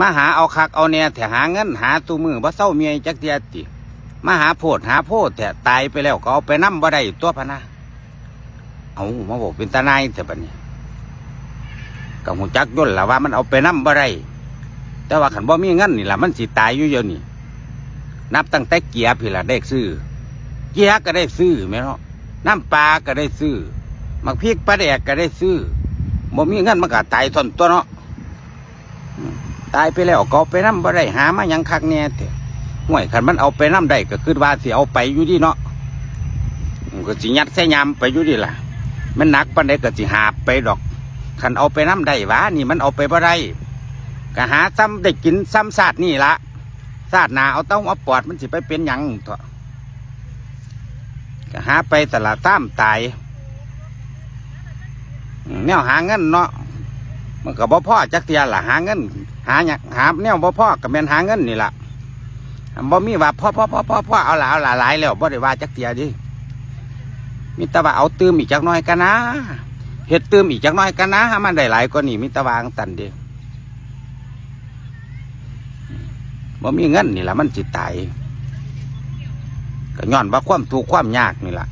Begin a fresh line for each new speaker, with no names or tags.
มาหาเอาคักเอาแน่แต่หาเงินหาตัวมือบ่เศร้าเมียจักเดียติมาหาโพดหาโพดแต่ตายไปแล้วก็เอาไปนํบ่ได้ตัวพนะเอามาบอกเป็นตาหนายแต่บัดนี้ก็หูจักย่นละว่ามันเอาไปนํบ่ได้แต่ว่าขันบ่มีเงินนี่ละมันสิตายอยู่เดี๋ยวนี้นับตั้งแต่เกียร์พี่ละได้ซื้อเกียร์ก็ได้ซื้อแม่เนาะน้ำปลาก็ได้ซื้อมักพริกปลาแดกก็ได้ซื้อบ่มีเงินมันก็ตายทนตัวเนาะ ตายไปแล้วก็เอาไปน้ำบ่ได้หามายังคักแน่เถอะห่วยคันมันเอาไปน้ำได้ก็คือว่าสิเอาไปอยู่ดีเนาะก็สิยัดใส่ยามไปอยู่ดีล่ะ มันหนักปานใดก็สิหาไปดอกคันเอาไปน้ำได้วะนี่มันเอาไปบ่ได้ก็หาซ้ำได้กินซ้ำซาดนี่ละซาดหนาเอาเต้าเอาปอดมันสิไปเป็นยังเถอะก็หาไปตลาดซ้ำตายแนวหาเงินเนาะมันก็บ่พ่อจักเทียล่ะหาเงิน หาหยังหาแนวบ่พ่อก็แมนหาเงินนี่ล่ะบ่มีว่าพ่อพ่อพ่อพ่อพ่อเอาละเอาละหลายแล้วบ่ได้ว่าจักเทียดิมีต่ว่าเอาตื้มอีกจักน้อยกันนะเฮ็ดตื้มอีกจักน้อยกันนะมันได้หลายกว่านี้มีต่ว่างตันเดิบ่มีเงินนี่ล่ะมันสิตายก็ย้อนว่าความทุกความยากนี่ล่ะ